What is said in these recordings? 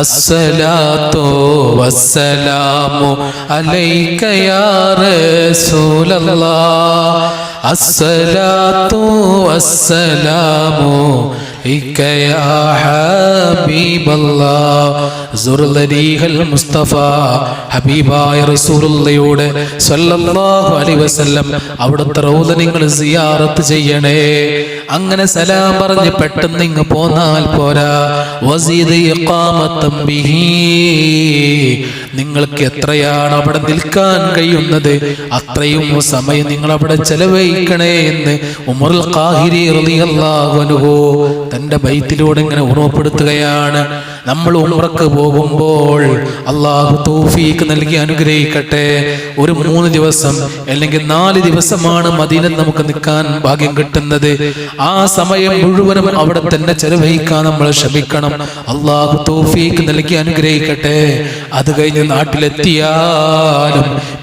അസ്സലാത്തു വസ്സലാമു അലൈക യാ റസൂലല്ലാഹ് അസ്സലാത്തു വസ്സലാമു ഇക്ക യാ ഹബീബല്ലാഹ് മുസ്തഫ. ഹബീബായ റസൂലുള്ളയോട് സല്ലല്ലാഹു അലൈഹി വസല്ലം അവിടുത്തെ റൗദ നിങ്ങൾ സിയാറത്ത് ചെയ്യണേ. അങ്ങനെ സലാം പറഞ്ഞ് പെട്ടെന്ന് ഇങ്ങ് പോന്നാൽ പോരാ. വസീദ് ഇഖാമത്തം ബിഹി. നിങ്ങൾക്ക് എത്രയാണ് അവിടെ നിൽക്കാൻ കഴിയുന്നത്? അത്രയും സമയം നിങ്ങൾ അവിടെ ചെലവഴിക്കണേ എന്ന് ഉമറുൽ ഖാഹിരി റളിയല്ലാഹു അൻഹു തന്റെ ബൈത്തിലൂടെ ഇങ്ങനെ ഓർമ്മപ്പെടുത്തുകയാണ്. നമ്മൾ ഉംറക്ക് പോകുമ്പോൾ അള്ളാഹു തൗഫീക്ക് നൽകി അനുഗ്രഹിക്കട്ടെ. ഒരു മൂന്ന് ദിവസം അല്ലെങ്കിൽ നാല് ദിവസമാണ് മദീനത്ത് നമുക്ക് നിൽക്കാൻ ഭാഗ്യം കിട്ടുന്നത്. ആ സമയം മുഴുവനും അവിടെ തന്നെ ചെലവഴിക്കാൻ നമ്മൾ ശ്രമിക്കണം. അള്ളാഹു തൗഫീക്ക് നൽകി അനുഗ്രഹിക്കട്ടെ. അത് കഴിഞ്ഞ് നാട്ടിലെത്തിയാലും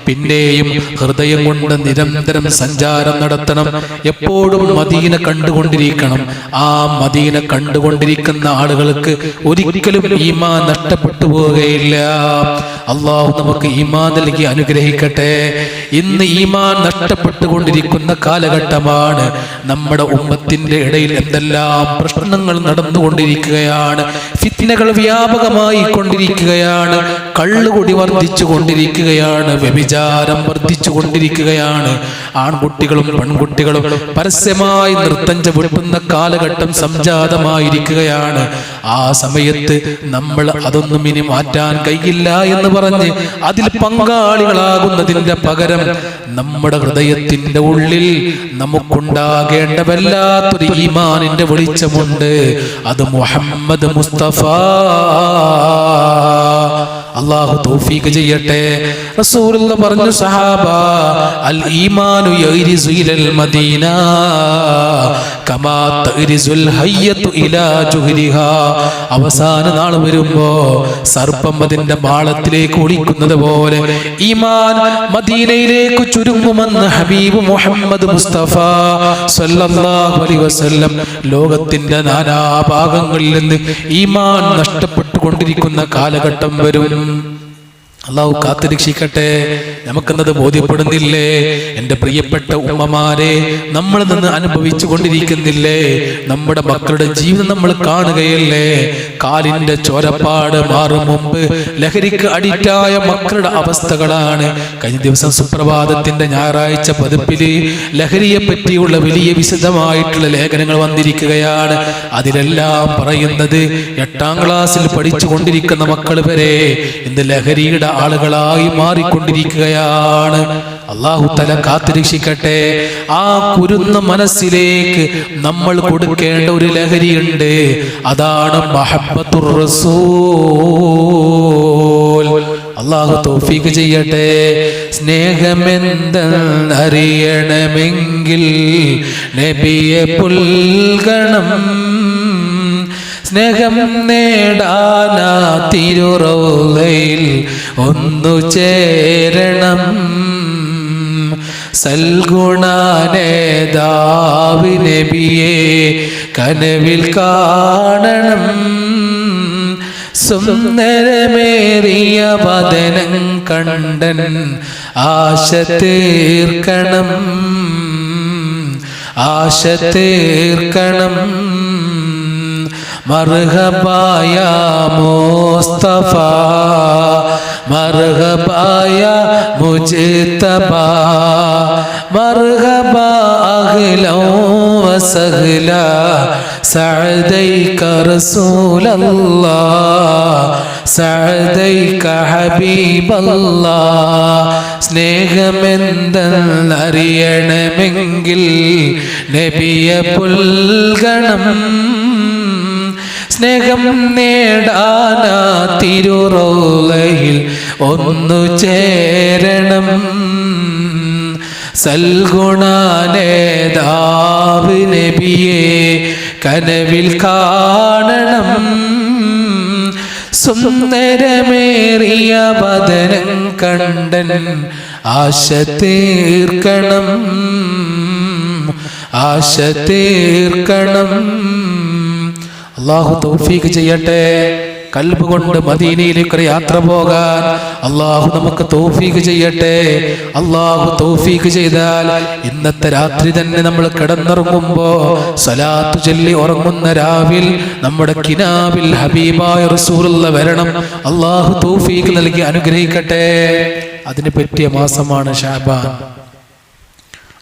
പിന്നെയും ഹൃദയം കൊണ്ട് നിരന്തരം സഞ്ചാരം നടത്തണം. എപ്പോഴും മദീന കണ്ടുകൊണ്ടിരിക്കണം. ആ മദീന കണ്ടുകൊണ്ടിരിക്കുന്ന ആളുകൾക്ക് ഒരിക്കലും ഈമാ നഷ്ടപ്പെട്ടു പോവുകയില്ല. അള്ളാഹു നമുക്ക് ഈമാൻ നൽകി അനുഗ്രഹിക്കട്ടെ. ഇന്ന് ഈമാൻ നഷ്ടപ്പെട്ടുകൊണ്ടിരിക്കുന്ന കാലഘട്ടമാണ്. നമ്മുടെ ഉമ്മത്തിന്റെ ഇടയിൽ എന്തെല്ലാം പ്രശ്നങ്ങൾ നടന്നുകൊണ്ടിരിക്കുകയാണ്. ഫിത്നകൾ വ്യാപകമായി കൊണ്ടിരിക്കുകയാണ്. കള്ളുകുടി വർദ്ധിച്ചു കൊണ്ടിരിക്കുകയാണ്. വ്യഭിചാരം വർദ്ധിച്ചു കൊണ്ടിരിക്കുകയാണ്. ആൺകുട്ടികളും പെൺകുട്ടികളും പരസ്യമായി നൃത്തം ചവിട്ടുന്ന കാലഘട്ടം സംജാതമായിരിക്കുകയാണ്. ആ സമയത്ത് നമ്മൾ അതൊന്നും ഇനി മാറ്റാൻ കഴിയില്ല എന്ന് പറഞ്ഞ് അതിൽ പങ്കാളികളാകുന്നതിന്റെ പകരം നമ്മുടെ ഹൃദയത്തിന്റെ ഉള്ളിൽ നമുക്കുണ്ടാകേണ്ട വല്ലാത്തൊരു ഈമാനിന്റെ വെളിച്ചമുണ്ട്. അത് മുഹമ്മദ് മുസ്തഫ. അള്ളാഹു തൗഫീഖ് ചെയ്യട്ടെ. റസൂലുള്ള പറഞ്ഞു സഹാബ അൽ ഈമാനു യഗ്രിസു ഇലൽ മദീന കമാ തഗ്രിസുൽ ഹയ്യത്തു ഇലാ ജുഹരിഹാ. അവസാന നാൾ വരുമ്പോ സർപ്പം അതിന്റെ മാളത്തിലേക്ക് ഒളിക്കുന്നത് പോലെ ഈമാൻ മദീനയിലേക്ക് ചുരുങ്ങുമെന്ന് ഹബീബ് മുഹമ്മദ് മുസ്തഫ സല്ലല്ലാഹു അലൈഹി വസല്ലം ലോകത്തിന്റെ നാനാഭാഗങ്ങളിൽ നിന്ന് ഈമാൻ നഷ്ടപ്പെട്ടുകൊണ്ടിരിക്കുന്ന കാലഘട്ടം വരും. അള്ളാഹു കാത്തുരക്ഷിക്കട്ടെ. നമുക്കെന്നത് ബോധ്യപ്പെടുന്നില്ലേ? എന്റെ പ്രിയപ്പെട്ട ഉമ്മമാരെ നമ്മൾ നിന്ന് അനുഭവിച്ചു കൊണ്ടിരിക്കുന്നില്ലേ നമ്മുടെ മക്കളുടെ ജീവിതം നമ്മൾ കാണുകയല്ലേ? കാലിന്റെ ചോരപ്പാട് മാറും മുമ്പ് ലഹരിക്ക് അഡിക്റ്റായ മക്കളുടെ അവസ്ഥകളാണ്. കഴിഞ്ഞ ദിവസം സുപ്രഭാതത്തിന്റെ ഞായറാഴ്ച പതിപ്പിൽ ലഹരിയെ പറ്റിയുള്ള വലിയ വിശദമായിട്ടുള്ള ലേഖനങ്ങൾ വന്നിരിക്കുകയാണ്. അതിലെല്ലാം പറയുന്നത് എട്ടാം ക്ലാസ്സിൽ പഠിച്ചു കൊണ്ടിരിക്കുന്ന മക്കൾ വരെ ഇന്ന് ലഹരിയുടെ ആളുകളായി മാറിക്കൊണ്ടിരിക്കുകയാണ്. അള്ളാഹു തല കാത്തുരക്ഷിക്കട്ടെ. ആ കുരുന്ന മനസ്സിലേക്ക് നമ്മൾ കൊടുക്കേണ്ട ഒരു ലഹരിയുണ്ട്. അതാണ് മഹബത്തുർ റസൂൽ. അള്ളാഹു തോഫീക്ക് ചെയ്യട്ടെ. സ്നേഹമെന്തറിയണമെങ്കിൽ നബിയെ പുൽഗണം സ്നേഹം നേടാനാ തിരുറവുകയിൽ ഒന്നു ചേരണം. സൽഗുണാനേതാവി നബിയെ കനവിൽ കാണണം. സുന്ദരമേറിയ വദനം കണ്ടൻ ആശ തീർക്കണം. ആശ തീർക്കണം. മർഹബായ മുസ്തഫ മർഹബായ മുജിത്തബ മർഹബ അഹ്ലോ വസഹല സഅദൈക റസൂലല്ലാഹ് സഅദൈക ഹബീബല്ലാഹ് സ്നേഹമെന്തെന്നറിയണമെങ്കിൽ നബിയെ പുൽഗണം സ്നേഹം നേടാനാ തിരുറോലയിൽ ഒന്നു ചേരണം. സൽഗുണാനേതാവ് നബിയെ കനവിൽ കാണണം. സുന്ദരമേറിയ വദനം കണ്ടൻ ആശ തീർക്കണം. ആശ തീർക്കണം. അള്ളാഹു തൗഫീഖ് ചെയ്യട്ടെ. കൽബ് കൊണ്ട് മദീനയിലേക്ക് യാത്ര പോകാൻ അള്ളാഹു നമുക്ക് തൗഫീഖ് ചെയ്യട്ടെ. അള്ളാഹു തൗഫീഖ് ചെയ്താൽ ഇന്നത്തെ രാത്രി തന്നെ നമ്മൾ കിടന്നിറങ്ങുമ്പോ സലാത്ത് ചൊല്ലി ഉറങ്ങുന്ന രാവിൽ നമ്മുടെ കിനാവിൽ ഹബീബായ റസൂലുള്ള വരണം. അള്ളാഹു തൗഫീഖ് നൽകി അനുഗ്രഹിക്കട്ടെ. അതിന് പറ്റിയ മാസമാണ് ഷാബാൻ.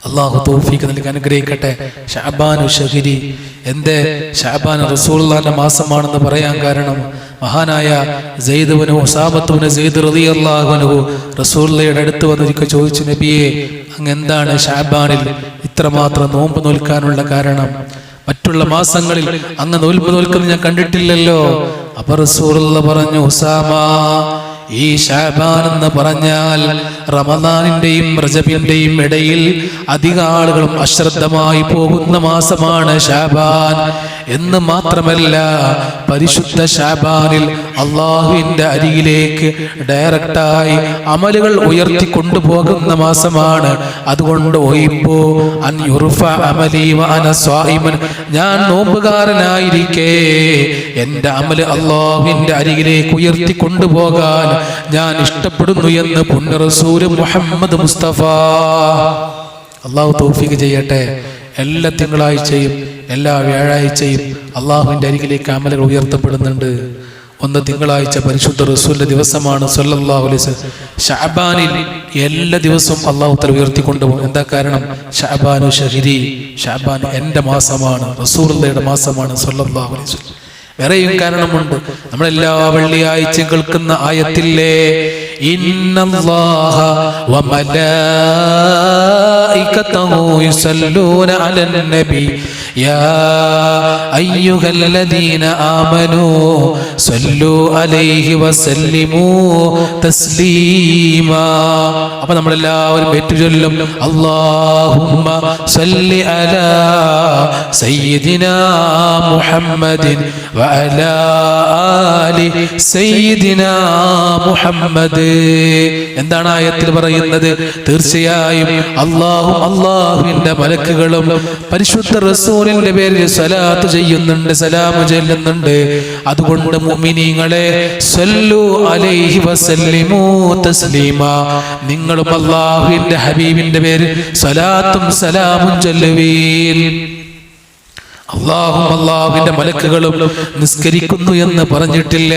അള്ളാഹു തൗഫീഖ് നൽകി അനുഗ്രഹിക്കട്ടെ. ഷാബാനു ഷഹിരി എന്തേ? ഷാബാൻ റസൂള്ളാന്റെ മാസമാണെന്ന് പറയാൻ കാരണം മഹാനായ സെയ്ദുബനു സാബത്തുവിന് സെയ്ദ് റതി അള്ളാഹുനു റസൂള്ളയുടെ അടുത്ത് വന്നൊരിക്കൽ ചോദിച്ചു നബിയെ അങ്ങ് എന്താണ് ഷാബാനിൽ ഇത്രമാത്രം നോമ്പ് നോൽക്കാനുള്ള കാരണം? മറ്റുള്ള മാസങ്ങളിൽ അങ്ങ് നോൽപ്പ് നോൽക്കുന്നത് ഞാൻ കണ്ടിട്ടില്ലല്ലോ. അപ്പൊ റസൂലുള്ള പറഞ്ഞു ഉസാമ ഈ ഷാബാൻ എന്ന് പറഞ്ഞാൽ റമദാനിന്റെയും റജബിന്റെയും ഇടയിൽ അധിക ആളുകളും അശ്രദ്ധമായി പോകുന്ന മാസമാണ് ഷാബാൻ എന്ന് മാത്രമല്ല പരിശുദ്ധ ഷാബാനിൽ അള്ളാഹുവിന്റെ അരികിലേക്ക് ഡയറക്റ്റായി അമലുകൾ ഉയർത്തി കൊണ്ടുപോകുന്ന മാസമാണ്. അതുകൊണ്ട് അൻ അന ഞാൻ നോമ്പുകാരനായിരിക്കേ. എന്റെ അമൽ അള്ളാഹുവിന്റെ അരികിലേക്ക് ഉയർത്തി കൊണ്ടുപോകാൻ ഞാൻ ഇഷ്ടപ്പെടുന്നു എന്ന് പുണ്യറസൂര് മുഹമ്മദ് മുസ്തഫ. അള്ളാഹു തൗഫീഖ് ചെയ്യട്ടെ. എല്ലാ തിങ്കളാഴ്ചയും എല്ലാ വ്യാഴാഴ്ചയും അള്ളാഹുവിന്റെ അരികിലേക്ക് അമലുകൾ ഉയർത്തപ്പെടുന്നുണ്ട്. ഒന്ന് തിങ്കളാഴ്ച പരിശുദ്ധ റസൂലിന്റെ ദിവസമാണ് സല്ലല്ലാഹു അലൈഹി ഷഅബാനിൽ എല്ലാ ദിവസവും അള്ളാഹു തല ഉയർത്തിക്കൊണ്ടുപോകും. എന്താ കാരണം? ഷാബാനു ഷഹിരി ഷാബാൻ എന്റെ മാസമാണ് റസൂലുള്ളയുടെ മാസമാണ് സല്ലല്ലാഹു അലൈഹി വേറെയും കാരണമുണ്ട്. നമ്മളെല്ലാ വെള്ളിയാഴ്ച കേൾക്കുന്ന ആയത്തില്ലേ? ഇന്നല്ലാഹ യാ അയ്യുഹല്ലദീന ആമനൂ സല്ലു അലൈഹി വസല്ലിമൂ തസ്ലീമാ അപ്പൊ നമ്മളെല്ലാവരും ഏറ്റുചൊല്ലും അല്ലാഹുമ്മ സല്ലി അലാ സയ്യിദിനാ മുഹമ്മദിൻ وعلى آل سيدنا മുഹമ്മദ് എന്താണ് ആയത്തിൽ പറയുന്നത് തീർച്ചയായും അള്ളാഹും അള്ളാഹുവിന്റെ മലക്കുകളും പരിശുദ്ധ റസൂലിന്റെ പേരിൽ സലാത്ത് ചെയ്യുന്നുണ്ട് സലാം ചെല്ലുന്നുണ്ട്. അതുകൊണ്ട് മുഅ്മിനീങ്ങളെ സല്ലു അലൈഹി വസല്ലിമു തസ്ലീമ. നിങ്ങളും അള്ളാഹുവിന്റെ ഹബീബിന്റെ പേരിൽ സലാത്തും സലാമും ചൊല്ലുവീൻ. അള്ളാഹും അള്ളാഹുവിന്റെ മലക്കുകളും നിസ്കരിക്കുന്നു എന്ന് പറഞ്ഞിട്ടില്ല.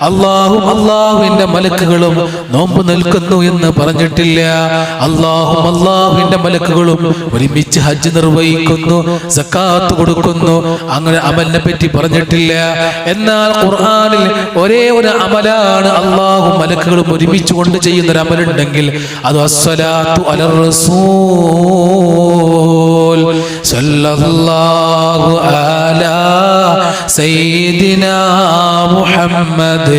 അള്ളാഹും അള്ളാഹുവിന്റെ മലക്കുകളും നോമ്പ് നിൽക്കുന്നു എന്ന് പറഞ്ഞിട്ടില്ല. അള്ളാഹും അള്ളാഹുവിന്റെ മലക്കുകളും ഒരുമിച്ച് ഹജ്ജ് നിർവഹിക്കുന്നു സക്കാത്ത് കൊടുക്കുന്നു. അങ്ങനെ അമലിനെ പറ്റി പറഞ്ഞിട്ടില്ല. എന്നാൽ ഖുർആാനിൽ ഒരേ ഒരു അമലാണ് അള്ളാഹും മലക്കുകളും ഒരുമിച്ച് കൊണ്ട് ചെയ്യുന്ന ഒരു അമലുണ്ടെങ്കിൽ അത് അസ്സലാത്തു അലർ റസൂൽ. സല്ലല്ലാഹു അലാ സയ്യിദിനാ മുഹമ്മദ്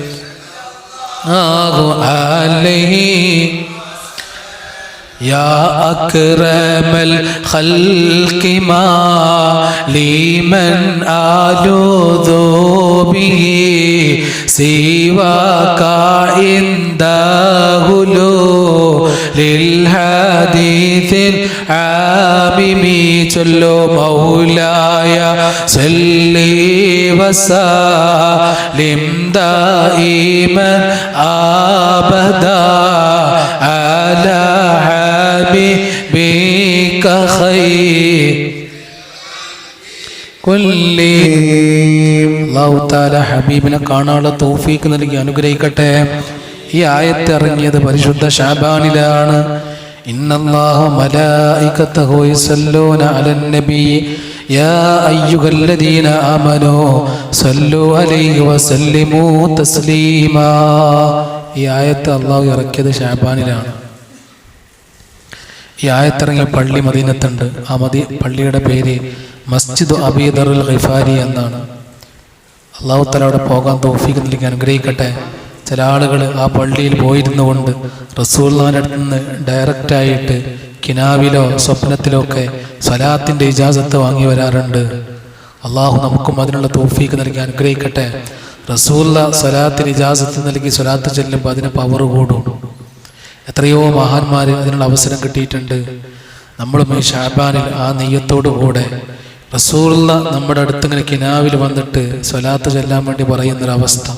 آه عليه يا أكرم الخلق ما لمن آلوذ به سواك عنده للحديث ഹാബിബി ചൊല്ലോ മൗലായ സല്ലീവസാലിം ദായിമൻ ആബദ അല ഹബിബിക ഖൈർ. അള്ളാഹുത്താല ഹബീബിനെ കാണാനുള്ള തോഫീക്ക് നൽകി അനുഗ്രഹിക്കട്ടെ. ഈ ആയത്തിറങ്ങിയത് പരിശുദ്ധ ഷാബാനിലാണ്. ആയത്ത് അള്ളാഹു ഇറക്കിയത് ഷാബാനിലാണ്. ഈ ആയത്തിറങ്ങിയ പള്ളി മദീനത്തുണ്ട്. ആ മതി പള്ളിയുടെ പേര് മസ്ജിദ് അബീദറുൽ ഖിഫാരി എന്നാണ്. അള്ളാഹു തല അവിടെ പോകാൻ തോഫിക്ക് നൽകി അനുഗ്രഹിക്കട്ടെ. ചില ആളുകൾ ആ പള്ളിയിൽ പോയിരുന്നു കൊണ്ട് റസൂൽഖാന്റെ അടുത്ത് നിന്ന് ഡയറക്റ്റായിട്ട് കിനാവിലോ സ്വപ്നത്തിലോ ഒക്കെ സലാത്തിന്റെ ഇജാസത്ത് വാങ്ങി വരാറുണ്ട്. അള്ളാഹു നമുക്കും അതിനുള്ള തോഫീക്ക് നൽകി അനുഗ്രഹിക്കട്ടെ. റസൂല്ല സ്വലാത്തിന് ഇജാസത്ത് നൽകി സ്വലാത്ത് ചെല്ലുമ്പോൾ അതിന് പവർ കൂടും. എത്രയോ മഹാന്മാർ അതിനുള്ള അവസരം കിട്ടിയിട്ടുണ്ട്. നമ്മളും ഈ ഷാബാനിൽ ആ നെയ്യത്തോടു കൂടെ റസൂള്ള നമ്മുടെ അടുത്തിങ്ങനെ കിനാവിൽ വന്നിട്ട് സ്വലാത്ത് ചെല്ലാൻ വേണ്ടി പറയുന്നൊരവസ്ഥ.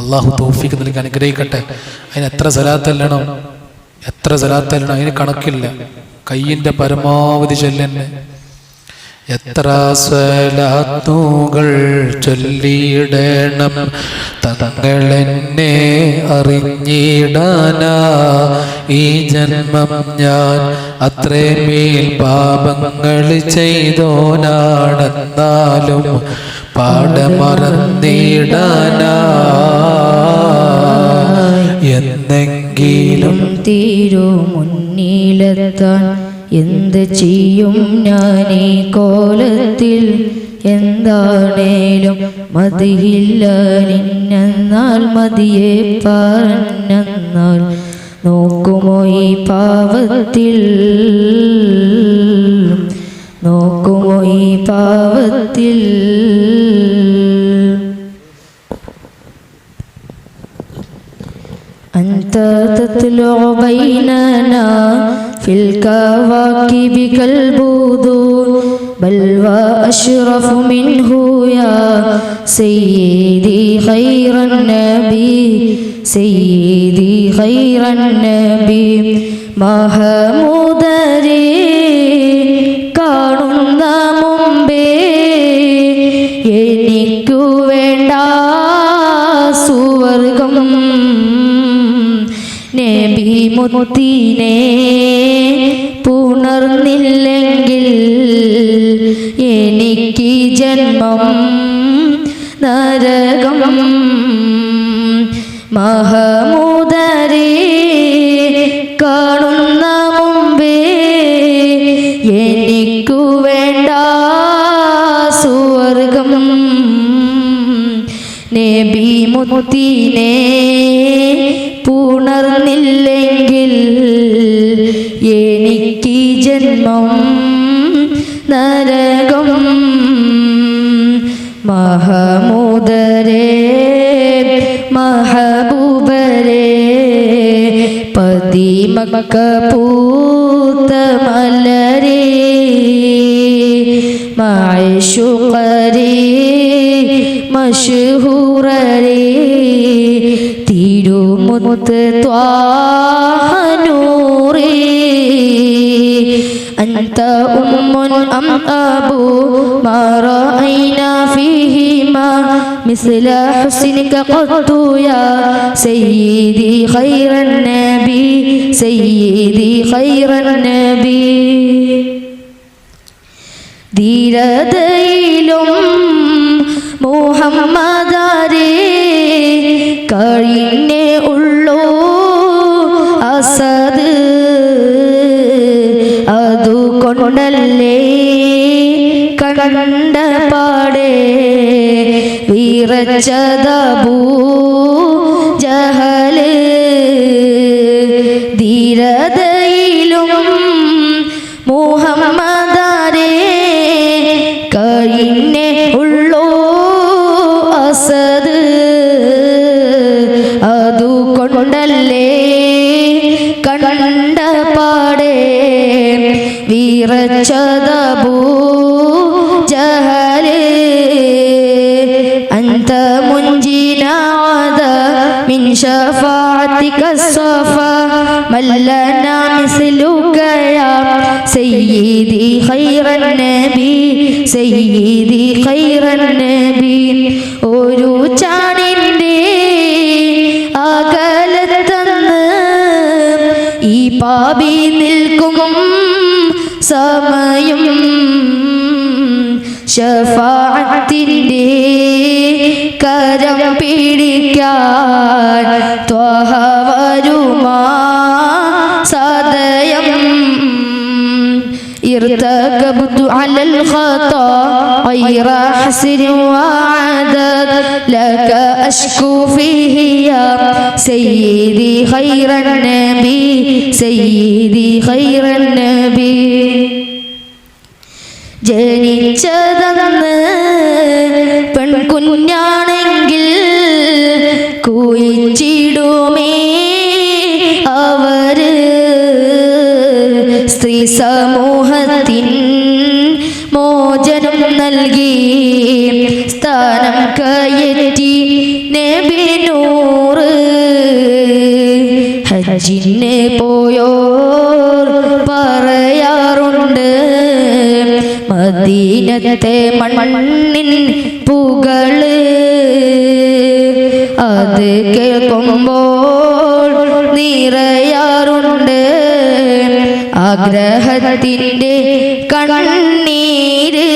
അള്ളാഹു തോഫിക്ക് നൽകി അനുഗ്രഹിക്കട്ടെ. അതിന് എത്ര സലാത്തല്ലണം എത്ര സലാത്തല്ലണം അതിന് കണക്കില്ല. കയ്യിന്റെ പരമാവധി ചെല്ലന്നെ. എത്ര സ്വലാത്തുകൾ ചൊല്ലിയിടണം? തങ്ങളെന്നെ അറിഞ്ഞിടാനാ. ഈ ജന്മം ഞാൻ അത്രമേൽ പാപങ്ങൾ ചെയ്തോനാണെന്നാലും പാടമറന്നിടാനാ എന്നെങ്കിലും തീരു മുന്നിലെത്താൻ. എന്ത് ചെയ്യും ഞാൻ ഈ കോലത്തിൽ? എന്താണേലും മതിയില്ല നിന്നെന്നാൽ മതിയെ പറഞ്ഞെന്നാൽ നോക്കുമോ ഈ പാവത്തിൽ? നോക്കുമോ ഈ പാവത്തിൽ? تتلو تطلع بيننا في الكواكب كالبدور بل وأشرف منه يا سيدي خير النبي سيدي خير النبي ما مدري മുത്തിനെ പുണർന്നില്ലെങ്കിൽ എനിക്ക് ജന്മം നരകം. മഹമൂദരെ കാണുന്ന മുമ്പേ എനിക്കു വേണ്ട സുവർഗം. നബി മുത്തിനെ പുണർന്നില്ലെങ്കിൽ എനിക്ക് ജന്മം നരകം. മഹമൂദരേ മഹബൂബരേ പതിമക്ക പൂത്ത മലരേ മാഷുകരേ മഷഹൂറരേ തിരുമുത്ത് ത്വാഹനൂറേ أنت أم أم أبو ما رأينا فيهما مثل حسنك قط يا سيدي خير النبي سيدي خير النبي ധീരതയിലും മുഹമ്മദാരേ കഴിഞ്ഞേ ഉള്ളൂ അസദ് അതുകൊണ്ടല്ലേ കണ്ട പാടേ വിറച്ചതബൂ ജഹൽ من شفاعتك الصفا من لنا مثلك يا سيدي خير النبي سيدي خير النبي ഒരു ചാണിൻ്റെ അകലത്തന്ന് ഈ പാപി നിൽക്കും സമയം ഷഫാത്തിൻ്റെ غير حسر وعدد لك أشكو فيه يا سيدي خير النبي سيدي خير النبي ജനിച്ചതന്ന് പെൺകുഞ്ഞാണെങ്കിൽ കുയിച്ചിടുമേ അവര് സ്ത്രീ സമൂഹത്തിൻ ജിന്നെ പോയോർ പറയാറുണ്ട്. മദീനത്തെ മണ്ണിൻ പുകൾ അത് കേൾക്കുമ്പോൾ നിറയാറുണ്ട്. ആഗ്രഹത്തിന്റെ കണ്ണീര്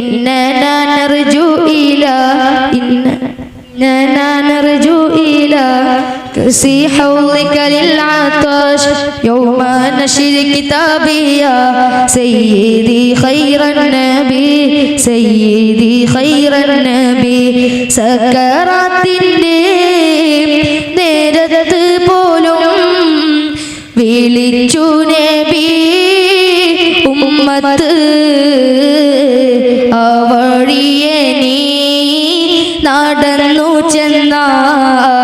ഇന്ന നാനർജു ഇല ഇന്ന നാനർജു ഇല كسي حوضك للعطش يوم نشر كتابي يا سيدي خير النبي سيدي خير النبي സക്കറാത്തിൻ്റെ നേരത്ത് പോലും വിളിച്ചു നബി ഉമ്മത്ത് അവഴിയെ നീ നടന്നു ചെന്നാൽ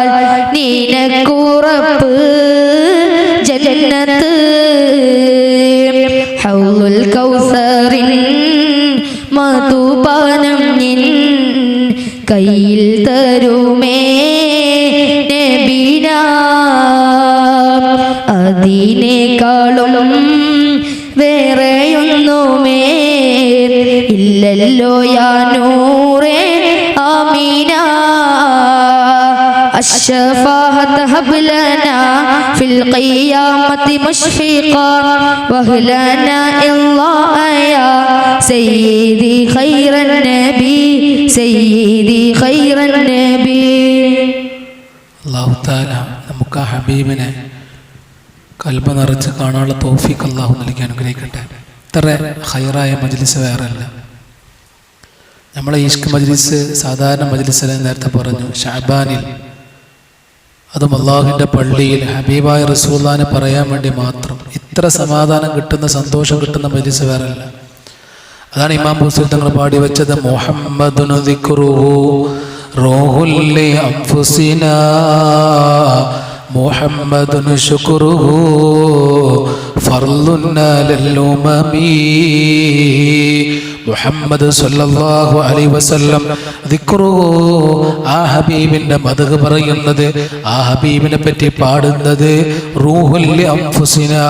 കയ്യിൽ തരുമേ നബിന. അതിനേക്കാളും വേറെയൊന്നുമേ ഇല്ലല്ലോ യാനൂറെ ആമീന. അശ്ഫാഹത്ത് ഹബ്ലന ഫിൽ ഖിയാമത്ത് مشفقا وهلنا الله يا سيدي خير النبي سيدي خير النبي അള്ളാഹു താല നമുക്ക് ആ ഹബീബിനെ കൽബ നിറച്ച് കാണാനുള്ള തോഫിക്ക് അള്ളാഹു നൽകി അനുഗ്രഹിക്കട്ടെ ഇത്ര ഹൈറായ മജ്ലിസ് വേറല്ല നമ്മളെ ഈഷ്ക് മജ്ലിസ് സാധാരണ മജ്ലിസിലെ നേരത്തെ പറഞ്ഞു ഷാബാനിൽ അതും അള്ളാഹുവിന്റെ പള്ളിയിൽ ഹബീബായ റസൂല്ലാനെ പറയാൻ വേണ്ടി മാത്രം. ഇത്ര സമാധാനം കിട്ടുന്ന സന്തോഷം കിട്ടുന്ന മരിച്ച് വേറല്ല. അതാണ് ഇമാം ഹുസൈൻ തങ്ങൾ പാടി വെച്ചത് മുഹമ്മദ് മുഹമ്മദ് റൂഹുല്ലി മുഹമ്മദ് സല്ലല്ലാഹു അലൈഹി വസല്ലം ദിക്റുഹു ആ ഹബീബിന്റെ മദഹ് പറയുന്നത് ആ ഹബീബിനെ പറ്റി പാടുന്നത് റൂഹുൽ അംഫുസിനാ.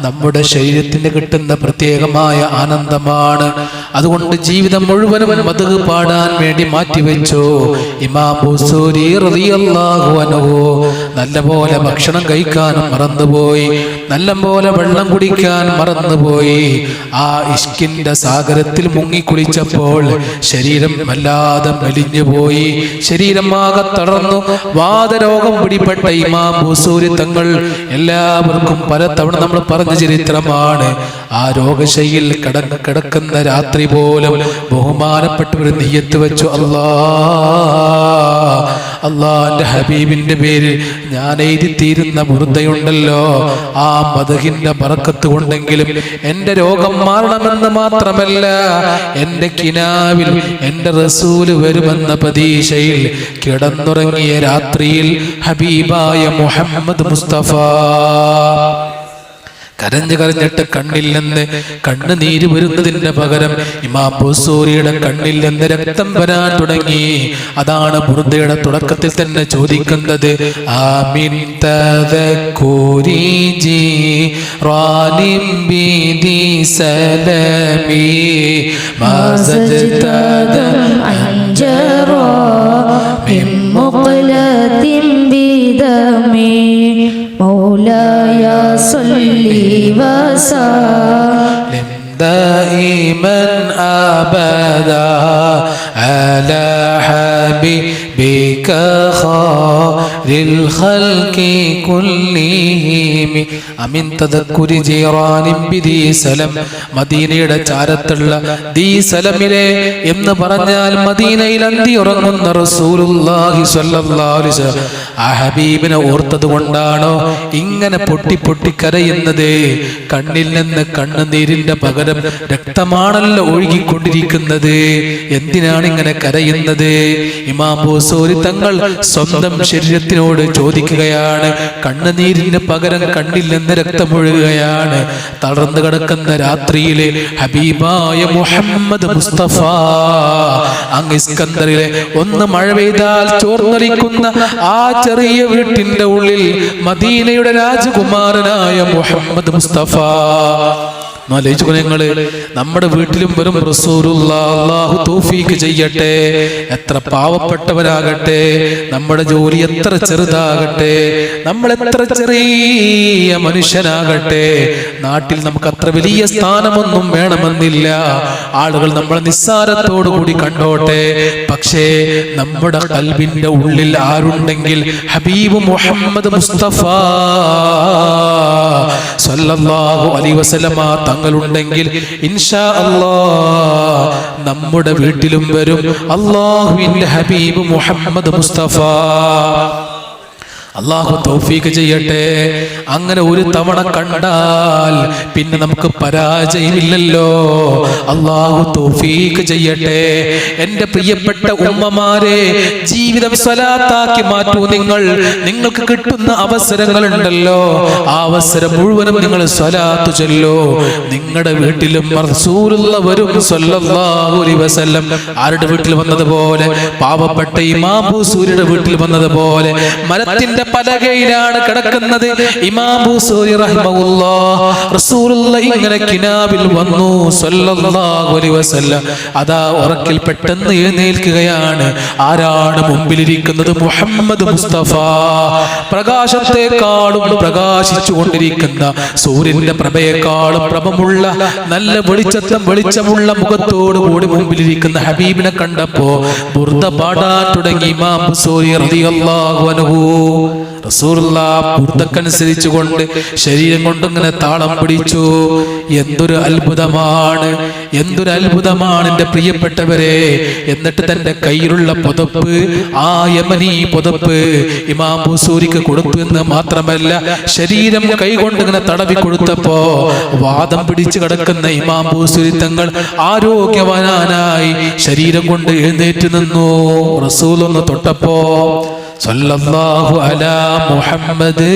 നമ്മുടെ ശരീരത്തിന് കിട്ടുന്ന പ്രത്യേകമായ ആനന്ദമാണ്. അതുകൊണ്ട് ജീവിതം മുഴുവനും മതക് പാടാൻ വേണ്ടി മാറ്റിവെച്ചു. ഇമാം റളിയല്ലാഹു അൻഹു നല്ലപോലെ ഭക്ഷണം കഴിക്കാൻ മറന്നുപോയി നല്ലപോലെ വെള്ളം കുടിക്കാൻ മറന്നുപോയി. ആ ഇഷ്കിന്റെ സാഗരത്തിൽ മുങ്ങിക്കുളിച്ചപ്പോൾ ശരീരം വല്ലാതെ മെലിഞ്ഞു പോയി ശരീരമാകെ തളർന്നു. വാദരോഗം പിടിപ്പെട്ട ഇമാം ബുസൂരി തങ്ങൾ എല്ലാവർക്കും പലതവണ നമ്മൾ പറഞ്ഞ ചരിത്രമാണ്. ആ രോഗശയിൽ കട കിടക്കുന്ന രാത്രി പോലും ബഹുമാനപ്പെട്ടവർ നെയ്യത്ത് വെച്ചു. അല്ലാ അള്ളാന്റെ ഹബീബിന്റെ പേരിൽ ഞാൻ എഴുതിത്തീരുന്ന മുറുതയുണ്ടല്ലോ ആ മതഹിന്റെ പറക്കത്ത് കൊണ്ടെങ്കിലും എന്റെ രോഗം മാറണമെന്ന് മാത്രമല്ല എന്റെ കിനാവിൽ എന്റെ റസൂൽ വരുമെന്ന പ്രതീക്ഷയിൽ കിടന്നുറങ്ങിയ രാത്രിയിൽ ഹബീബായ മുഹമ്മദ് മുസ്തഫ. കരഞ്ഞു കരഞ്ഞിട്ട് കണ്ണിൽ നിന്ന് കണ്ണുനീര് വരുന്നതിന്റെ പകരം ഇമാം ബുസൂരിയുടെ കണ്ണിൽ നിന്ന് രക്തം വരാൻ തുടങ്ങി അതാണ് ബുർദയുടെ തുടക്കത്തിൽ തന്നെ ചോദിക്കുന്നത് ആമിൻ തദക്കുരി ജീറാനിം ബിദി സലമി മാ സജ്തദം أنجرا من مقلة بدمي صلي وسلم دائما أبدا على حبيبك بك خير الخلق كلهم أمن تذكر جيران بذي سلم മദീനയുടെ ചാരത്തുള്ള ദീ സലമിലെ എന്ന് പറഞ്ഞാൽ മദീനയിൽ അന്തി ഉറങ്ങുന്ന റസൂലുള്ളാഹി സ്വല്ലല്ലാഹു അലൈഹി വസല്ലം ആ ഹബീബിനെ ഓർത്തത് കൊണ്ടാണോ ഇങ്ങനെ പൊട്ടി പൊട്ടി കരയുന്നത് കണ്ണിൽ നിന്ന് കണ്ണുനീരിന്റെ പകരം രക്തമാണല്ലോ ഒഴുകിക്കൊണ്ടിരിക്കുന്നത് എന്തിനാണ് ഇങ്ങനെ കരയുന്നത് ഇമാം തങ്ങൾ സ്വന്തം ശരീരത്തിനോട് ചോദിക്കുകയാണ്. കണ്ണുനീരിന് പകരം കണ്ണിൽ നിന്ന് രക്തമൊഴുകുകയാണ്. തളർന്നു കിടക്കുന്ന രാത്രിയിലെ ഹബീബായ മുഹമ്മദ് മുസ്തഫ. അങ്ങ് ഇസ്കന്ദറിലെ ഒന്ന് മഴ പെയ്താൽ ചോർന്നൊലിക്കുന്ന ആ ചെറിയ വീട്ടിന്റെ ഉള്ളിൽ മദീനയുടെ രാജകുമാരനായ മുഹമ്മദ് മുസ്തഫ. ആലോചിച്ചു ഞങ്ങൾ നമ്മുടെ വീട്ടിലും വരും ചെയ്യട്ടെ. എത്ര പാവപ്പെട്ടവരാകട്ടെ. നമ്മുടെ ജോലി എത്ര ചെറുതാകട്ടെ. നമ്മൾ എത്ര ചെറിയ മനുഷ്യനാകട്ടെ. നാട്ടിൽ നമുക്ക് അത്ര വലിയ സ്ഥാനമൊന്നും വേണമെന്നില്ല. ആളുകൾ നമ്മളെ നിസ്സാരത്തോടു കൂടി കണ്ടോട്ടെ. പക്ഷേ നമ്മുടെ കൽബിന്റെ ഉള്ളിൽ ആരുണ്ടെങ്കിൽ ഹബീബ് മുഹമ്മദ് മുസ്തഫ സല്ലല്ലാഹു അലൈഹി വസല്ലമ തങ്ങളുണ്ടെങ്കിൽ ഇൻഷാ നമ്മുടെ വീട്ടിലും വരും. അള്ളാഹുവിന്റെ ഹബീബ് മുഹമ്മദ് മുസ്തഫ. അള്ളാഹു തൗഫീക്ക് ചെയ്യട്ടെ. അങ്ങനെ ഒരു തവണ കണ്ടാൽ പിന്നെ നമുക്ക് പരാജയമില്ലല്ലോ. അള്ളാഹു തൗഫീക്ക് ചെയ്യട്ടെ. എന്റെ പ്രിയപ്പെട്ട ഉമ്മമാരെ ജീവിതം സ്വലാത്താക്കി മാറ്റൂ നിങ്ങൾ. നിങ്ങൾക്ക് കിട്ടുന്ന അവസരങ്ങളുണ്ടല്ലോ. ആ അവസരം മുഴുവനും നിങ്ങൾ സ്വലാത്തു ചൊല്ലോ. നിങ്ങളുടെ വീട്ടിലും വരും വസല്ലം. ആരുടെ വീട്ടിൽ വന്നതുപോലെ? പാവപ്പെട്ട ഇമാബു സൂര്യയുടെ വീട്ടിൽ വന്നതുപോലെ. മരത്തിന്റെ പലകയിലാണ് കിടക്കുന്നത് ഇങ്ങനെ കിനാബിൽ വന്നു അതാ ഉറക്കിൽ പെട്ടെന്ന് എഴുന്നേൽക്കുകയാണ്. ആരാണ് മുമ്പിലിരിക്കുന്നത്? മുഹമ്മദ് മുസ്തഫ. പ്രകാശത്തെക്കാളും പ്രകാശിച്ചു കൊണ്ടിരിക്കുന്ന സൂര്യന്റെ പ്രഭയേക്കാളും പ്രഭമുള്ള നല്ല വെളിച്ചത്തം വെളിച്ചമുള്ള മുഖത്തോടു കൂടി മുമ്പിലിരിക്കുന്ന ഹബീബിനെ കണ്ടപ്പോ ബുർദ പാടാൻ തുടങ്ങി ഇമാം സൂര്യ റളിയല്ലാഹു അൻഹു. റസൂലുള്ള ബുർദക്കനുസരിച്ച് കൊണ്ട് ശരീരം കൊണ്ടിങ്ങനെ താളം പിടിച്ചു. എന്തൊരു അത്ഭുതമാണ് എന്തൊരു അത്ഭുതമാണ് എന്റെ പ്രിയപ്പെട്ടവരെ. എന്നിട്ട് തന്റെ കയ്യിലുള്ള പുതപ്പ് ആ യമനി പുതപ്പ് ഇമാം ബുസൂരിക്ക് കൊടുത്തു എന്ന് മാത്രമല്ല ശരീരം കൈകൊണ്ട് ഇങ്ങനെ തടവി കൊടുത്തപ്പോ വാദം പിടിച്ചു കിടക്കുന്ന ഇമാം ബൂസൂരി തങ്ങൾ ആരോഗ്യവാനായി ശരീരം കൊണ്ട് എഴുന്നേറ്റ് നിന്നു. റസൂൽ ഒന്ന് തൊട്ടപ്പോ സല്ലല്ലാഹു അലാ മുഹമ്മദ്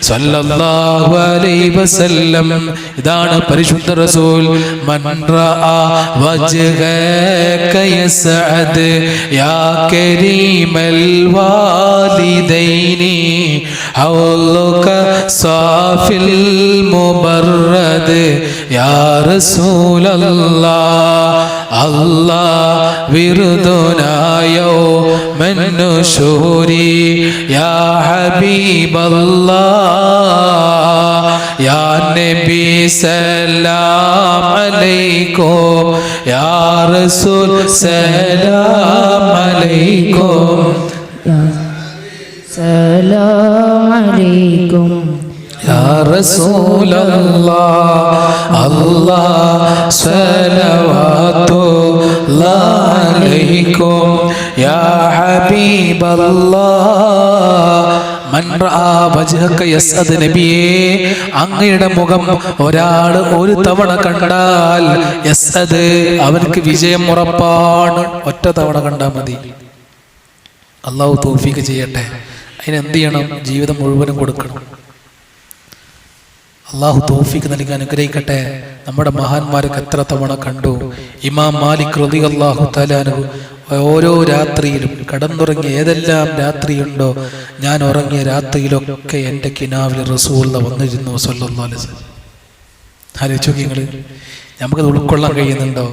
സല്ലല്ലാഹു അലൈഹി വസല്ലം. ഇതാണ് പരിശുദ്ധ റസൂൽ. മൻ വജ്ഹക യസ്അദ്. യാ കരീമൽ വാലിദൈനി. ഹൗലുക സാഫിൽ മുബറദ് യാ റസൂലല്ലാഹ്. അല്ലാഹ് വിരുദുനായോ മന്നുശൂരി യാ യാ നബി സലാം യാ റസൂൽ സലാം അലൈക്കും. റസൂലല്ലാഹ് اللہ അലൈക്കും യാ ഹബീബല്ലാഹ് മൻ റആ വജ്ഹക യസ്അദ് നബിയേ അങ്ങയുടെ മുഖം ഒരാൾ ഒരു തവണ കണ്ടാൽ യസ്അദ് അവർക്ക് വിജയം ഉറപ്പാണ്. ഒറ്റ തവണ കണ്ടാൽ മതി. അള്ളാഹു തോഫീക്ക് ചെയ്യട്ടെ. അതിനെന്ത് ചെയ്യണം? ജീവിതം മുഴുവനും കൊടുക്കണം. അള്ളാഹു തോഫിക്ക് നൽകി അനുഗ്രഹിക്കട്ടെ. നമ്മുടെ മഹാന്മാരൊക്കെ എത്ര തവണ കണ്ടു. ഇമാം മാലിക് റതി അള്ളാഹു തലാനു ഓരോ രാത്രിയിലും കടന്നുറങ്ങിയ ഏതെല്ലാം രാത്രിയുണ്ടോ ഞാൻ ഉറങ്ങിയ രാത്രിയിലൊക്കെ എന്റെ കിനാവിൽ റസൂള്ള വന്നിരുന്നു വസല്ലം. ആലോചിച്ചു നിങ്ങൾ നമുക്കത് ഉൾക്കൊള്ളാൻ കഴിയുന്നുണ്ടോ?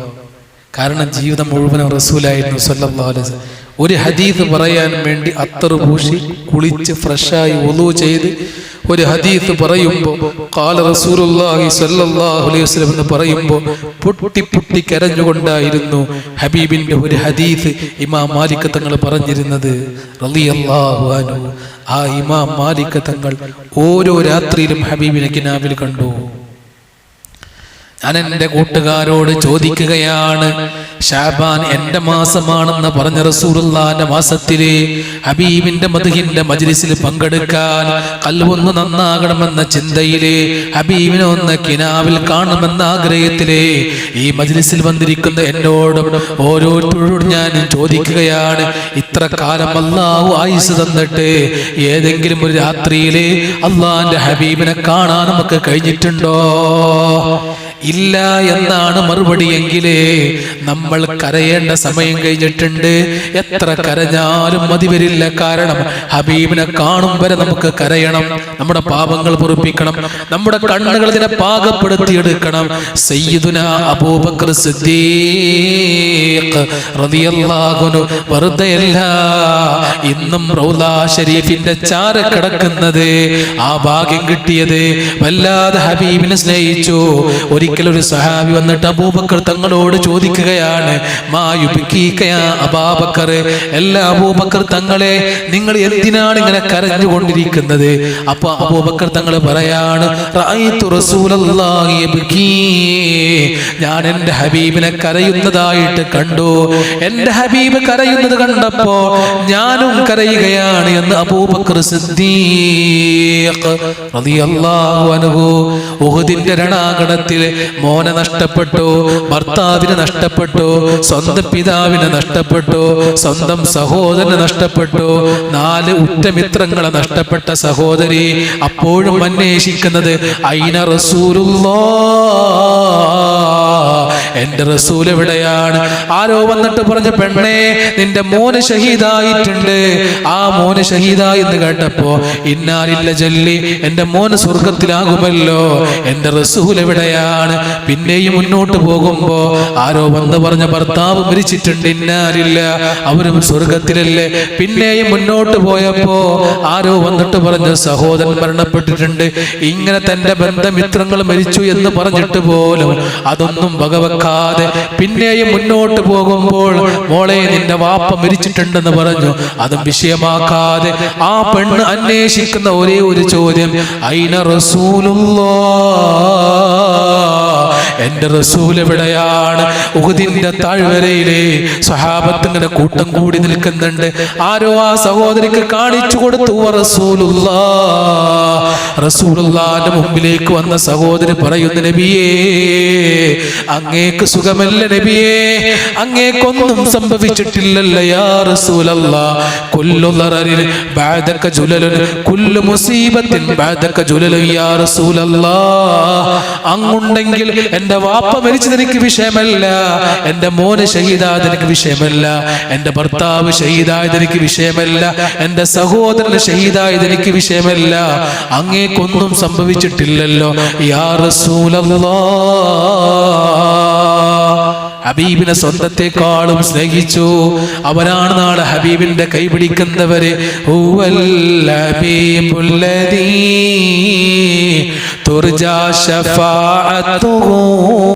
കാരണം ജീവിതം മുഴുവനും റസൂലായിരുന്നു സല്ലല്ലാഹു വസല്ലം. ഒരു ഹദീസ് പറയാൻ വേണ്ടി അത്തർ പൂശി കുളിച്ച് ഫ്രഷായി ഒലു ചെയ്ത് ഒരു ഹദീസ് പറയുമ്പോൾ കാല റസൂലുള്ളാഹി സ്വല്ലല്ലാഹു അലൈഹി വസല്ലം എന്ന് പറയുമ്പോൾ പൊട്ടി പൊട്ടി കരഞ്ഞുകൊണ്ടായിരുന്നു ഹബീബിന്റെ ഒരു ഹദീസ് ഇമാം മാലിക് തങ്ങൾ പറഞ്ഞിരുന്നത്. റളിയല്ലാഹു അൻഹു. ആ ഇമാം മാലിക് തങ്ങൾ ഓരോ രാത്രിയിലും ഹബീബിനെ കിനാവിൽ കണ്ടു. ഞാൻ കൂട്ടുകാരോട് ചോദിക്കുകയാണ് ഷാബാൻ എന്റെ മാസമാണെന്ന് പറഞ്ഞ റസൂലുള്ളാന്റെ മാസത്തിലെ ഹബീബിന്റെ മധുഹിന്റെ മജ്ലിസിൽ പങ്കെടുക്കാൻ കൽവൊന്ന് നന്നാകണമെന്ന ചിന്തയിലെ ഹബീബിനെ ഒന്ന് കിനാവിൽ കാണണമെന്ന ആഗ്രഹത്തിലെ ഈ മജ്ലിസിൽ വന്നിരിക്കുന്ന എന്നോട് ഓരോരുത്തരോടും ഞാൻ ചോദിക്കുകയാണ് ഇത്ര കാലം അള്ളാഹു ആയുസ് തന്നിട്ട് ഏതെങ്കിലും ഒരു രാത്രിയിൽ അള്ളാന്റെ ഹബീബിനെ കാണാൻ നമുക്ക് കഴിഞ്ഞിട്ടുണ്ടോ? ഇല്ല എന്നാണ് മറുപടിയെങ്കിലേ നമ്മൾ കരയേണ്ട സമയം കഴിഞ്ഞിട്ടുണ്ട്. എത്ര കരഞ്ഞാലും മതി വരില്ല. കാരണം ഹബീബിനെ കാണും വരെ നമുക്ക് കരയണം. നമ്മുടെ പാപങ്ങൾ പൊറുപ്പിക്കണം. നമ്മുടെ കണ്ണുകൾ ഇതിനെ പാകപ്പെടുത്തിയെടുക്കണം. സയ്യിദുന അബൂബക്കർ സിദ്ദീഖ് റളിയല്ലാഹു വെറുതെയല്ല ഇന്നും റൗല ഷരീഫിന്റെ ചാര കിടക്കുന്നത്. ആ ഭാഗ്യം കിട്ടിയത് വല്ലാതെ ഹബീബിനെ സ്നേഹിച്ചു. ഒരിക്കൽ ഒരു സഹാബി വന്നിട്ട് അബൂബക്കർ തങ്ങളോട് ചോദിക്കുകയാണ് എല്ലാ അബൂബക്കർ തങ്ങളെ നിങ്ങൾ എന്തിനാണ് ഇങ്ങനെ കരഞ്ഞുകൊണ്ടിരിക്കുന്നത്? അപ്പൊ അബൂബക്കർ തങ്ങൾ പറയാണ്. ഞാൻ എന്റെ ഹബീബിനെ കരയുന്നതായിട്ട് കണ്ടു. എന്റെ ഹബീബ് കരയുന്നത് കണ്ടപ്പോ ഞാനും കരയുകയാണ് എന്ന് അബൂബക്കർ സിദ്ദീഖ് റളിയല്ലാഹു അൻഹു ഉഹുദിന്റെ രണാകണത്തിൽ മോനെ നഷ്ടപ്പെട്ടു ഭർത്താവിന് നഷ്ടപ്പെട്ടു സ്വന്തം പിതാവിന് നഷ്ടപ്പെട്ടു സ്വന്തം സഹോദരന് നഷ്ടപ്പെട്ടു നാല് ഉറ്റമിത്രങ്ങളെ നഷ്ടപ്പെട്ട സഹോദരി അപ്പോഴും അന്വേഷിക്കുന്നത് ഐന റസൂലുള്ളാ? എന്റെ റസൂൽ എവിടെയാണ്? ആരോ വന്നിട്ട് പറഞ്ഞ പെണ്ണേ നിന്റെ മോന് ഷഹീദായിട്ടുണ്ട്. ആ മോന് ഷഹീദായി എന്ന് കേട്ടപ്പോ ഇന്നാലില്ല ജല്ലി എന്റെ മോന് സ്വർഗത്തിലാകുമല്ലോ. എന്റെ റസൂൽ എവിടെയാണ്? പിന്നെയും മുന്നോട്ട് പോകുമ്പോ ആരോ വന്ന് പറഞ്ഞ ഭർത്താവ് മരിച്ചിട്ടുണ്ട് ഇന്നാലില്ല. അവരും സ്വർഗത്തിലല്ലേ. പിന്നെയും മുന്നോട്ട് പോയപ്പോ ആരോ വന്നിട്ട് പറഞ്ഞ സഹോദരൻ മരണപ്പെട്ടിട്ടുണ്ട്. ഇങ്ങനെ തന്റെ ബന്ധമിത്രങ്ങൾ മരിച്ചു എന്ന് പറഞ്ഞിട്ട് പോലും അതൊന്നും വകവെക്കാതെ പിന്നെയും മുന്നോട്ട് പോകുമ്പോൾ മോളെ നിന്റെ വാപ്പ മരിച്ചിട്ടുണ്ടെന്ന് പറഞ്ഞു. അതും വിഷയമാക്കാതെ ആ പെണ്ണ് അന്വേഷിക്കുന്ന ഒരേ ഒരു ചോദ്യം ഐന റസൂലുള്ളാ? എന്റെ റസൂൽ എവിടെയാണ്? ഉഹുദിന്റെ താഴ്വരയിലെ സ്വഹാബത്ത് കൂട്ടം കൂടി നിൽക്കുന്നുണ്ട്. ആരോ ആ സഹോദരിക്ക് കാണിച്ചു കൊടുത്തു. "വ റസൂലുള്ളാ. റസൂലുള്ളാന്റെ മുമ്പിലേക്ക് വന്ന സഹോദരി പറയുന്നു നബിയേ അങ്ങേക്ക് സുഖമല്ല നബിയേ. അങ്ങേക്കൊന്നും സംഭവിച്ചിട്ടില്ലല്ലോ യാ റസൂലല്ലാ. കുല്ലു ളറരിൻ ബഅദക ജുലലുൻ കുല്ലു മുസീബത്തിൻ ബഅദക ജുലലുൻ യാ റസൂലല്ലാ. അങ്ങുണ്ടെങ്കിൽ എന്റെ വാപ്പ മരിച്ചത് എനിക്ക് വിഷയമല്ല. എന്റെ മോന് ഷഹീദായത് എനിക്ക് വിഷയമല്ല. എന്റെ ഭർത്താവ് ഷഹീദായത് എനിക്ക് വിഷയമല്ല. എന്റെ സഹോദരന് ഷഹീദായത് എനിക്ക് വിഷയമല്ല. അങ്ങേക്കൊന്നും സംഭവിച്ചിട്ടില്ലല്ലോ. യാ ഹബീബിനെ സ്വന്തത്തെക്കാളും സ്നേഹിച്ചു. അവനാണ് നാളെ ഹബീബിന്റെ കൈ പിടിക്കുന്നവര്. ഹുവൽ തുർജാ ശഫാഅത്തുഹു